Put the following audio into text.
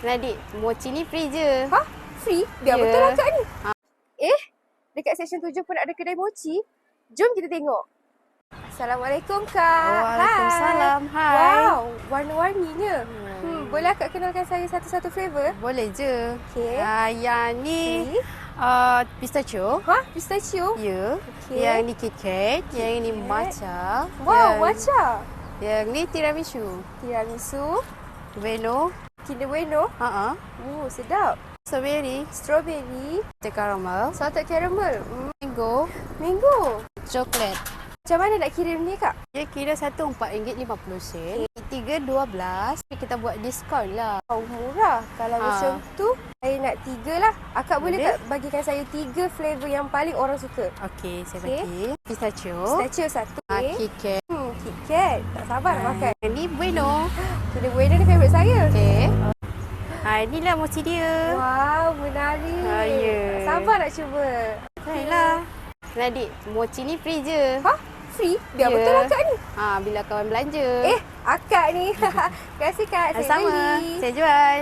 Nadik, mochi ni free je. Ha? Free? Biar Ya. betul lah kak ni. Ha. Eh, dekat seksyen tujuh pun ada kedai mochi. Jom kita tengok. Assalamualaikum kak. Waalaikumsalam. Hai. Hai. Wow, warna-warninya. Hmm, boleh akak kenalkan saya satu-satu flavor? Boleh je. Okey. Uh, yang ni Ni. uh, pistachio. Ha? Pistachio? Ya. Okey. Yang ni KitKat. Yang ni KitKat. matcha. Wow, yang, matcha. Yang ni tiramisu. Tiramisu. Veno. Kinder Bueno. Uh-uh. Oh, sedap. Strawberry. Strawberry. Caramel. Salted caramel. Hmm. Mango. Mango. Coklat. Macam mana nak kirim ni kak? Dia kira satu RM4.50 sen. Tiga dua belas. Kita buat diskaun lah. Oh, murah. Kalau Ha. macam tu, saya nak tiga lah. Akak boleh, Boleh. tak bagikan saya tiga flavor yang paling orang suka? Okey, saya Okey. bagi. Pistachio. Pistachio satu. Ah, Okay. KitKat. Hmm, KitKat. Tak sabar nak makan. Yang ni Bueno. Kinder Bueno ni favourite saya. Okey. Ha, inilah mochi dia. Wow, menarik. Ah, ya. Sabar nak cuba. Baiklah. Nadik, mochi ni free je. Ha? Free? Biar Ya. betul lah kak ni. Ha, bila kawan belanja. Eh, akak ni. Terima kasih kak. Saya Sama. beli. Saya jual.